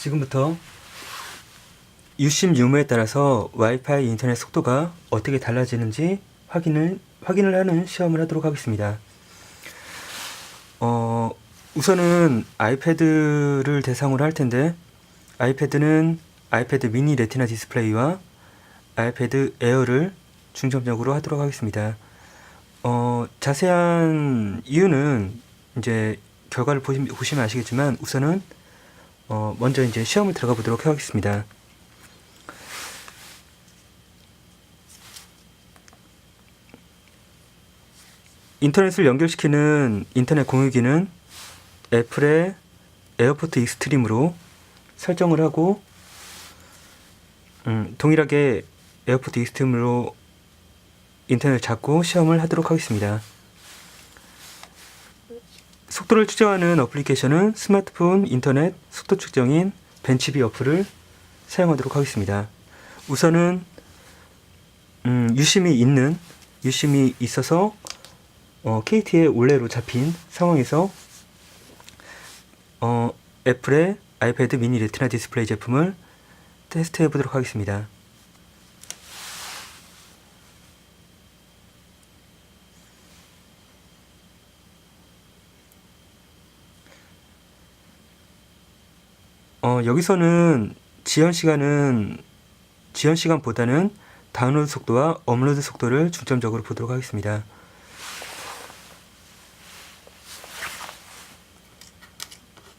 지금부터 유심 유무에 따라서 와이파이 인터넷 속도가 어떻게 달라지는지 확인을 확인을 하는 시험을 하도록 하겠습니다. 어, 우선은 아이패드를 대상으로 할 텐데 아이패드는 아이패드 미니 레티나 디스플레이와 아이패드 에어를 중점적으로 하도록 하겠습니다. 어, 자세한 이유는 이제 결과를 보시, 보시면 아시겠지만 우선은 어, 먼저 이제 시험을 들어가 보도록 하겠습니다. 인터넷을 연결시키는 인터넷 공유기는 애플의 에어포트 익스트림으로 설정을 하고 음, 동일하게 에어포트 익스트림으로 인터넷을 잡고 시험을 하도록 하겠습니다. 속도를 측정하는 어플리케이션은 스마트폰 인터넷 속도 측정인 벤치비 어플을 사용하도록 하겠습니다. 우선은 음, 유심이 있는 유심이 있어서 어, KT의 올레로 잡힌 상황에서 어, 애플의 아이패드 미니 레티나 디스플레이 제품을 테스트해 보도록 하겠습니다. 어, 여기서는 지연 시간은 지연 시간보다는 다운로드 속도와 업로드 속도를 중점적으로 보도록 하겠습니다.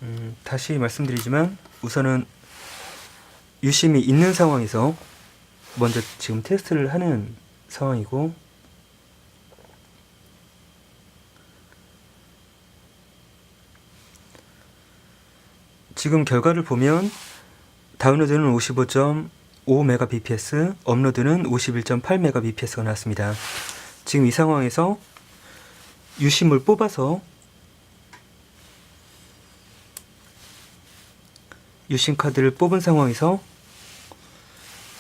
음, 다시 말씀드리지만 우선은 유심이 있는 상황에서 먼저 지금 테스트를 하는 상황이고 지금 결과를 보면 다운로드는 55.5Mbps, 업로드는 51.8Mbps가 나왔습니다. 지금 이 상황에서 유심을 뽑아서 유심 카드를 뽑은 상황에서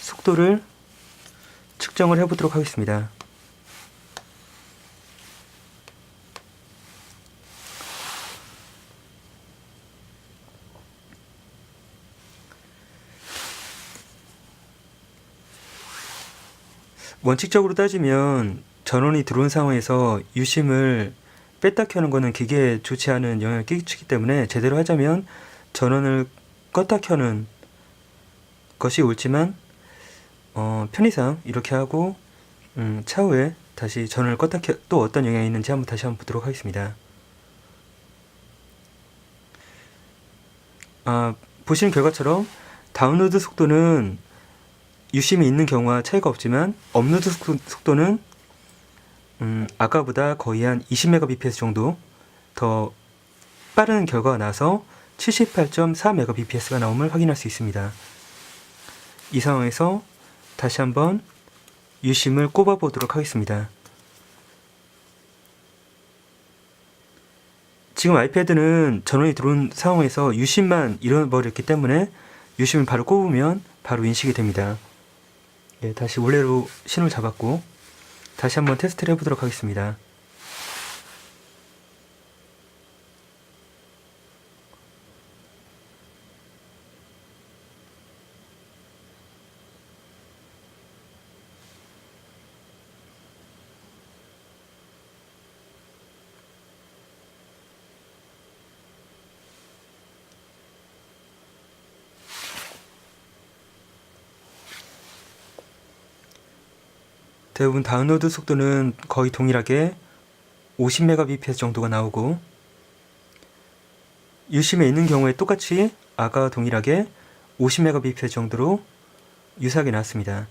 속도를 측정을 해보도록 하겠습니다. 원칙적으로 따지면 전원이 들어온 상황에서 유심을 뺐다 켜는 것은 기계에 좋지 않은 영향을 끼치기 때문에 제대로 하자면 전원을 껐다 켜는 것이 옳지만 어, 편의상 이렇게 하고 음, 차후에 다시 전원을 껐다 켜 또 어떤 영향이 있는지 한번 다시 한번 보도록 하겠습니다. 아, 보시는 결과처럼 다운로드 속도는 유심이 있는 경우와 차이가 없지만 업로드 속도, 속도 는 음, 아까보다 거의 한 20Mbps 정도 더 빠른 결과가 나서 78.4Mbps가 나옴을 확인할 수 있습니다. 이 상황에서 다시 한번 유심을 꼽아 보도록 하겠습니다. 지금 아이패드는 전원이 들어온 상황에서 유심만 잃어버렸기 때문에 유심을 바로 꼽으면 바로 인식이 됩니다. 예, 다시 원래로 신호를 잡았고 다시 한번 테스트를 해보도록 하겠습니다. 대부분 다운로드 속도는 거의 동일하게 50Mbps 정도가 나오고 유심에 있는 경우에 똑같이 아까와 동일하게 50Mbps 정도로 유사하게 나왔습니다.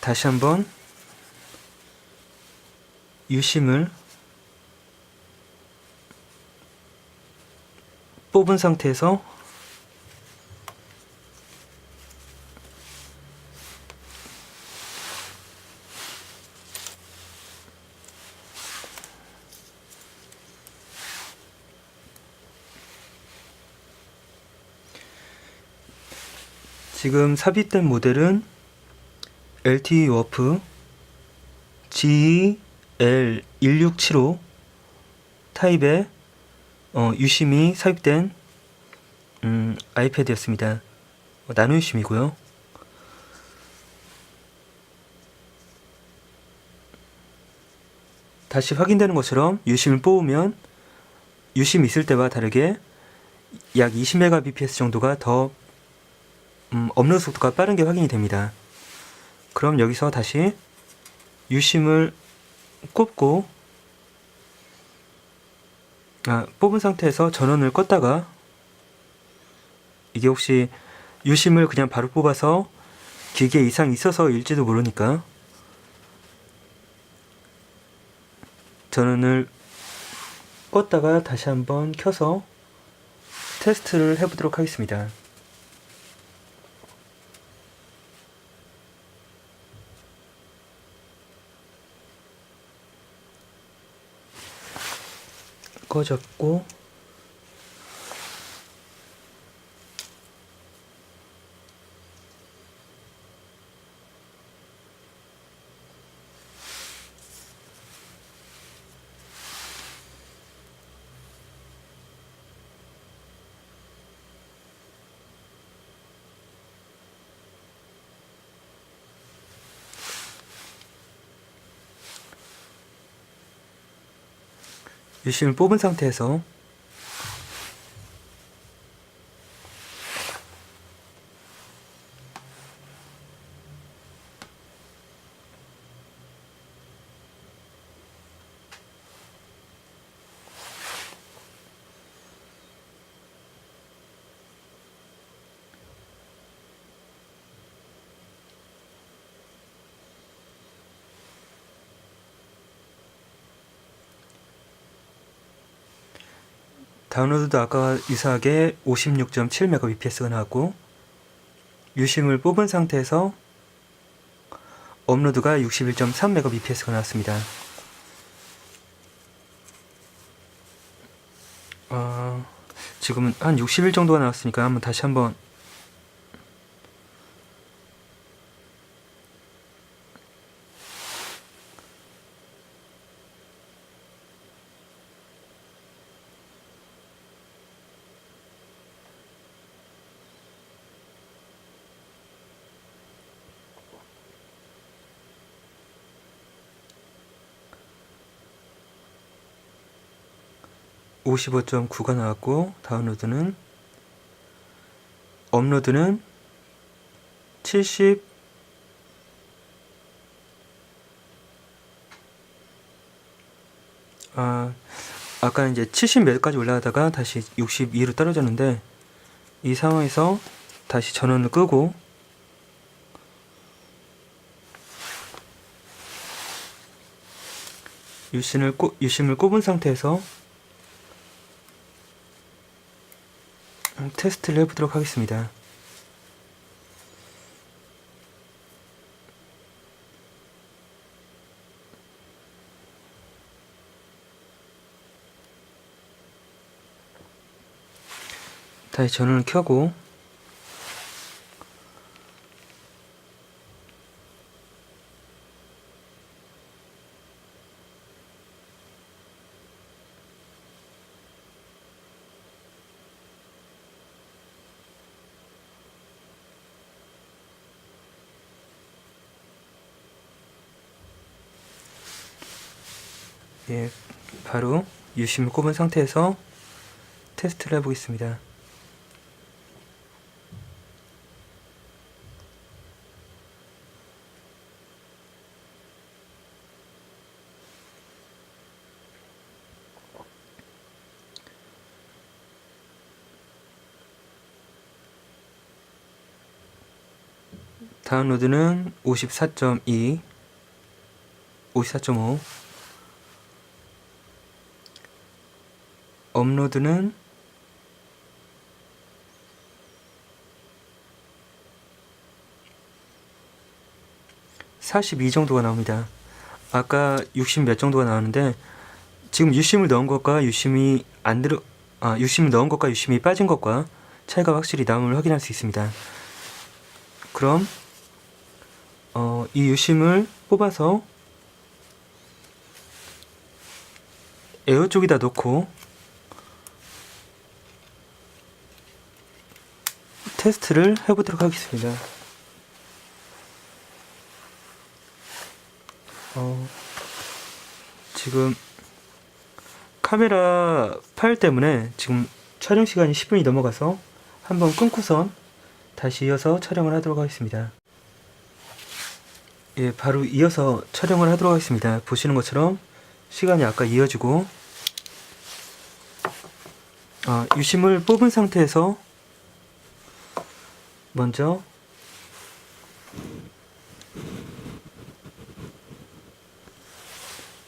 다시 한번 유심을 뽑은 상태에서 지금 삽입된 모델은 LTE 워프 GL1675 타입의 어, 유심이 삽입된 음, 아이패드였습니다. 어, 나노 유심이고요. 다시 확인되는 것처럼 유심을 뽑으면 유심 있을 때와 다르게 약 20mbps 정도가 더 음, 업로드 속도가 빠른 게 확인이 됩니다. 그럼 여기서 다시 유심을 꼽고 아, 뽑은 상태에서 전원을 껐다가 이게 혹시 유심을 그냥 바로 뽑아서 기계에 이상이 있어서 일지도 모르니까 전원을 껐다가 다시 한번 켜서 테스트를 해보도록 하겠습니다. 꺼졌고 유심을 뽑은 상태에서 다운로드도 아까 유사하게 56.7mbps가 나왔고 유심을 뽑은 상태에서 업로드가 61.3mbps가 나왔습니다. 어, 지금은 한 60일 정도가 나왔으니까 한번 다시 한번 오십오 점 구가 나왔고 다운로드는 업로드는 70 아, 아까 이제 70 몇까지 올라가다가 다시 62로 떨어졌는데 이 상황에서 다시 전원을 끄고 유심을 꼽, 유심을 꼽은 상태에서 테스트를 해보도록 하겠습니다. 다시 전원을 켜고 예, 바로 유심을 꼽은 상태에서 테스트를 해보겠습니다. 다운로드는 54.2, 54.5, 업로드는 (42) 정도가 나옵니다. 아까 (60) 몇 정도가 나왔는데 지금 유심을 넣은 것과 유심이 안 들어 아 유심을 넣은 것과 유심이 빠진 것과 차이가 확실히 남음을 확인할 수 있습니다. 그럼 어, 이 유심을 뽑아서 에어 쪽에다 놓고 테스트를 해보도록 하겠습니다. 어, 지금 카메라 파일 때문에 지금 촬영 시간이 10분이 넘어가서 한번 끊고선 다시 이어서 촬영을 하도록 하겠습니다. 예, 바로 이어서 촬영을 하도록 하겠습니다. 보시는 것처럼 시간이 아까 이어지고 아, 유심을 뽑은 상태에서 먼저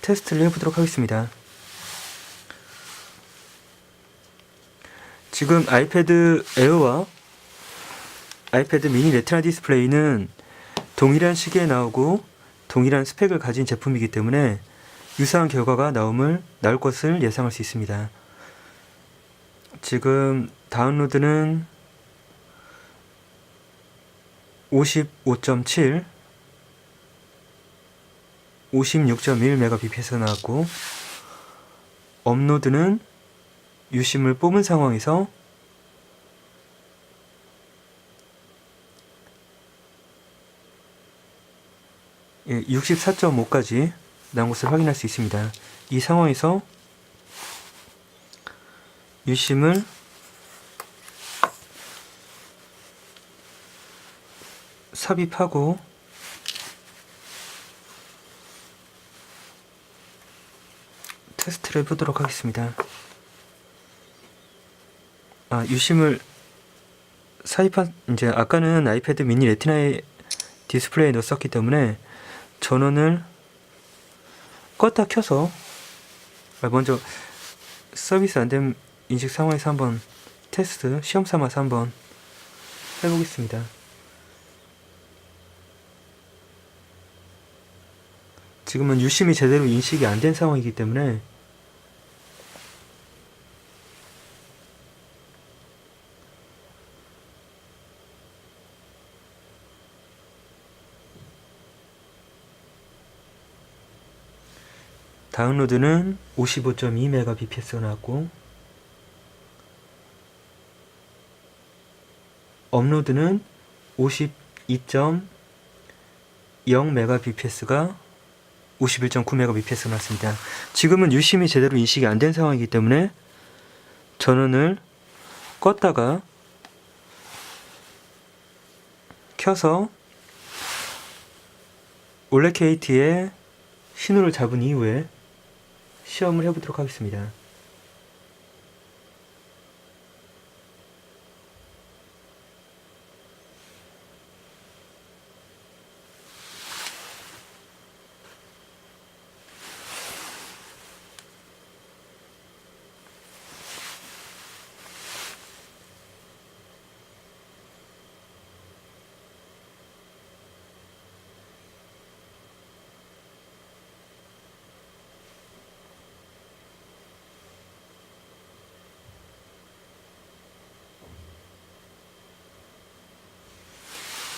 테스트를 해보도록 하겠습니다. 지금 아이패드 에어와 아이패드 미니 레티나 디스플레이는 동일한 시기에 나오고 동일한 스펙을 가진 제품이기 때문에 유사한 결과가 나옴을 나올 것을 예상할 수 있습니다. 지금 다운로드는 55.7 56.1mbps가 나왔고 업로드는 유심을 뽑은 상황에서 예, 64.5까지 나온 것을 확인할 수 있습니다. 이 상황에서 유심을 삽입하고 테스트를 해보도록 하겠습니다. 아, 유심을 삽입한 이제 아까는 아이패드 미니 레티나에 디스플레이에 넣었기 때문에 전원을 껐다 켜서 아, 먼저 서비스 안된 인식 상황에서 한번 테스트 시험 삼아서 한번 해보겠습니다. 지금은 유심이 제대로 인식이 안 된 상황이기 때문에 다운로드는 55.2mbps가 나왔고 업로드는 52.0mbps가 51.9mbps가 나왔습니다. 지금은 유심이 제대로 인식이 안 된 상황이기 때문에 전원을 껐다가 켜서 올레 KT의 신호를 잡은 이후에 시험을 해보도록 하겠습니다.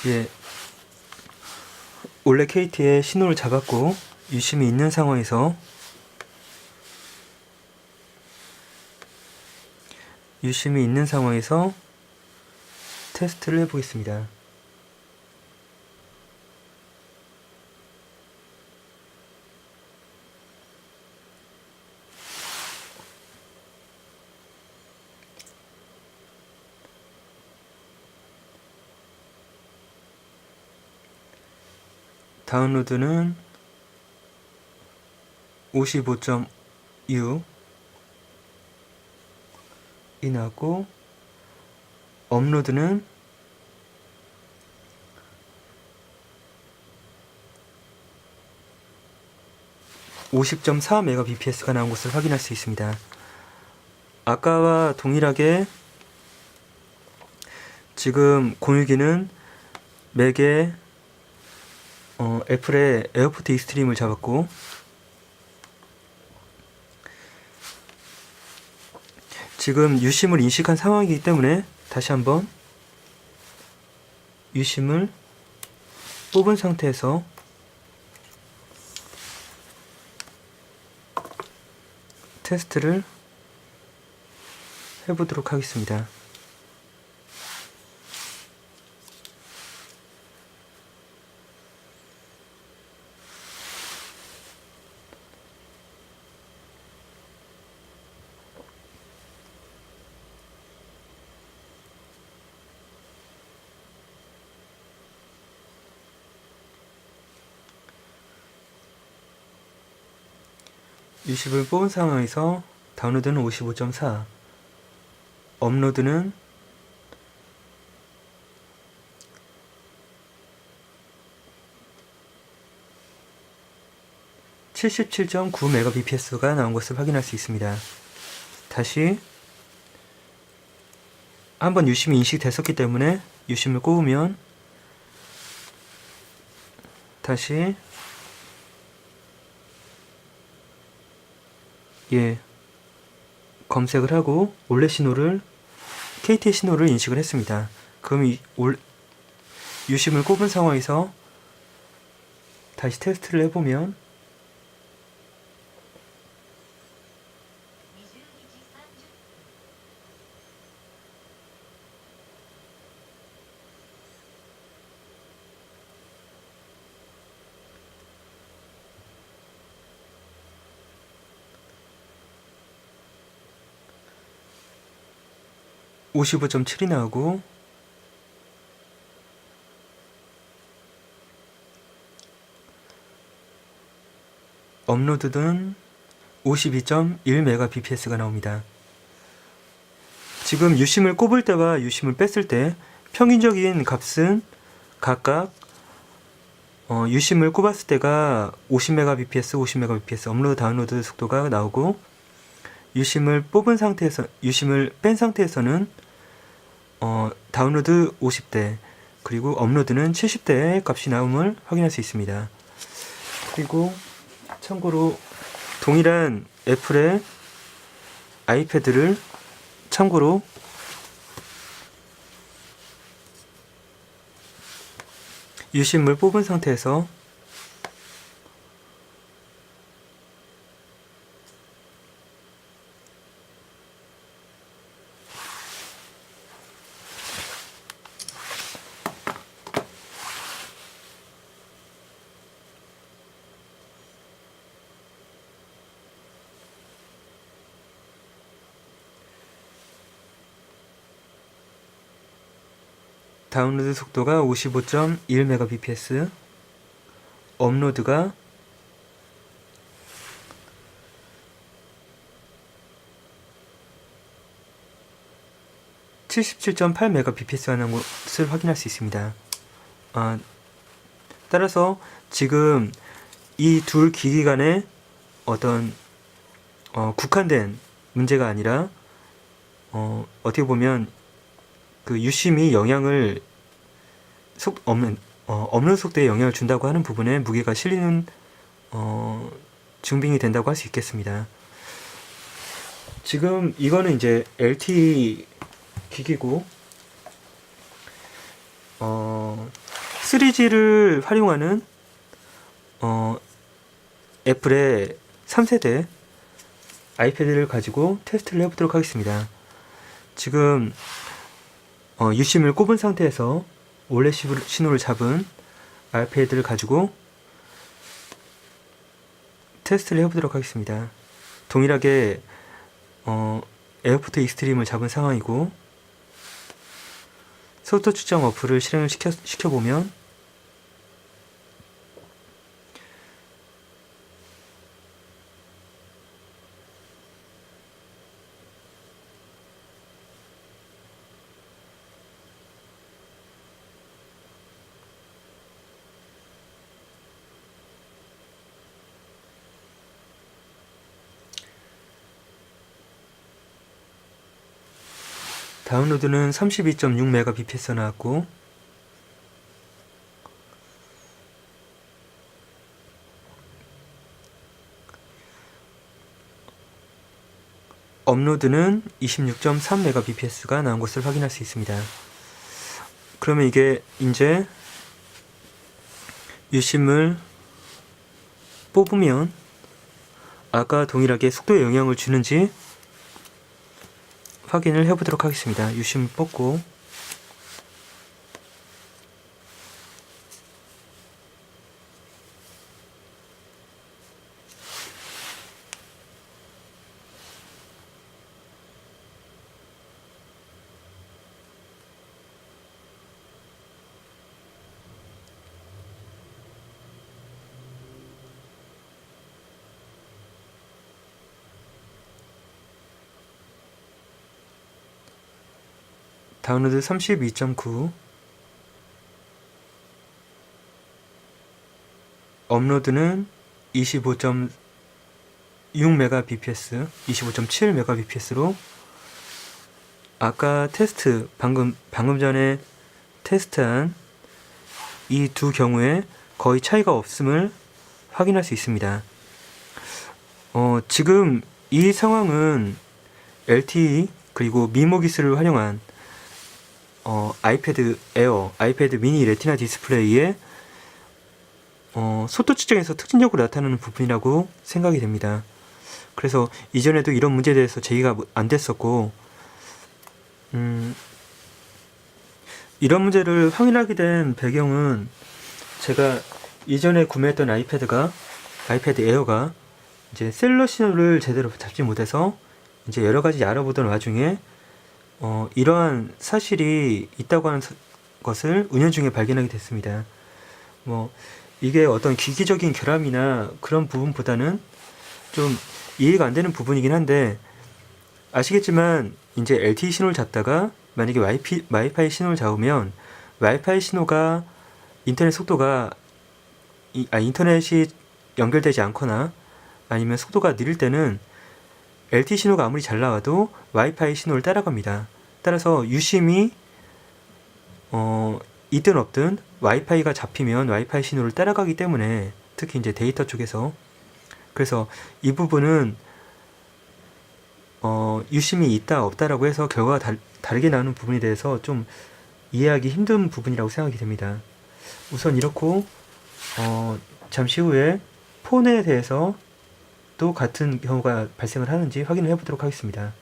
예. 원래 KT의 신호를 잡았고 유심이 있는 상황에서 유심이 있는 상황에서 테스트를 해보겠습니다. 다운로드는 55.6이 나고 업로드는 (50.4 메가bps가 나온 것을 확인할 수 있습니다. 아까와 동일하게 지금 공유기는 맥에 어, 애플의 에어포트 익스트림을 잡았고 지금 유심을 인식한 상황이기 때문에 다시 한번 유심을 뽑은 상태에서 테스트를 해보도록 하겠습니다. 유심을 뽑은 상황에서 다운로드는 55.4 업로드는 (77.9) 메가bps가 나온 것을 확인할 수 있습니다. 다시 한번 유심이 인식됐었기 때문에 유심을 꼽으면 다시 예 검색을 하고 올레 신호를 KT 신호를 인식을 했습니다. 그럼 이 올, 유심을 꼽은 상황에서 다시 테스트를 해보면 오십오 점 칠이 나오고 업로드는 52.1메가bps가 나옵니다. 지금 유심을 꼽을 때와 유심을 뺐을 때 평균적인 값은 각각 어, 유심을 꼽았을 때가 50mbps, 50mbps 업로드 다운로드 속도가 나오고 유심을 뽑은 상태에서 유심을 뺀 상태에서는 어, 다운로드 50대 그리고 업로드는 70대의 값이 나옴을 확인할 수 있습니다. 그리고 참고로 동일한 애플의 아이패드를 참고로 유심을 뽑은 상태에서 다운로드 속도가 55.1mbps 업로드가 (77.8mbps가 나온 것을 확인할 수 있습니다) 아, 따라서 지금 이 둘 기기 간의 어떤 어, 국한된 문제가 아니라 어, 어떻게 보면 그 유심이 영향을 속 없는 어, 없는 속도에 영향을 준다고 하는 부분에 무게가 실리는 어, 증빙이 된다고 할 수 있겠습니다. 지금 이거는 이제 LTE 기기고 어, 3G를 활용하는 어, 애플의 3세대 아이패드를 가지고 테스트를 해보도록 하겠습니다. 지금 어, 유심을 꼽은 상태에서 올레 신호를 잡은 아이패드를 가지고 테스트를 해보도록 하겠습니다. 동일하게 어, 에어포트 익스트림을 잡은 상황이고 속도 추정 어플을 실행을 시켜, 시켜보면 다운로드는 32.6mbps 나왔고 업로드는 26.3mbps가 나온 것을 확인할 수 있습니다. 그러면 이게 이제 유심을 뽑으면 아까 동일하게 속도에 영향을 주는지 확인을 해보도록 하겠습니다. 유심 뽑고 다운로드 32.9 업로드는 25.6 Mbps, 25.7 Mbps로 아까 테스트 방금 방금 전에 테스트한 이 두 경우에 거의 차이가 없음을 확인할 수 있습니다. 어, 지금 이 상황은 LTE 그리고 미모 기술을 활용한 어, 아이패드 에어, 아이패드 미니 레티나 디스플레이의 어, 속도 측정에서 특징적으로 나타나는 부분이라고 생각이 됩니다. 그래서 이전에도 이런 문제에 대해서 제의가 안 됐었고, 음, 이런 문제를 확인하게 된 배경은 제가 이전에 구매했던 아이패드가 아이패드 에어가 이제 셀러 신호를 제대로 잡지 못해서 이제 여러 가지 알아보던 와중에 어, 이러한 사실이 있다고 하는 사- 것을 은연중에 발견하게 됐습니다. 뭐 이게 어떤 기기적인 결함이나 그런 부분보다는 좀 이해가 안 되는 부분이긴 한데 아시겠지만 이제 LTE 신호를 잡다가 만약에 와이피, 와이파이 신호를 잡으면 와이파이 신호가 인터넷 속도가 이, 아, 인터넷이 연결되지 않거나 아니면 속도가 느릴 때는 LTE 신호가 아무리 잘 나와도 와이파이 신호를 따라갑니다. 따라서 유심히 어, 있든 없든 와이파이가 잡히면 와이파이 신호를 따라가기 때문에 특히 이제 데이터 쪽에서 그래서 이 부분은 어, 유심히 있다 없다라고 해서 결과가 달, 다르게 나오는 부분에 대해서 좀 이해하기 힘든 부분이라고 생각이 됩니다. 우선 이렇고 어, 잠시 후에 폰에 대해서 또 같은 경우가 발생을 하는지 확인을 해보도록 하겠습니다.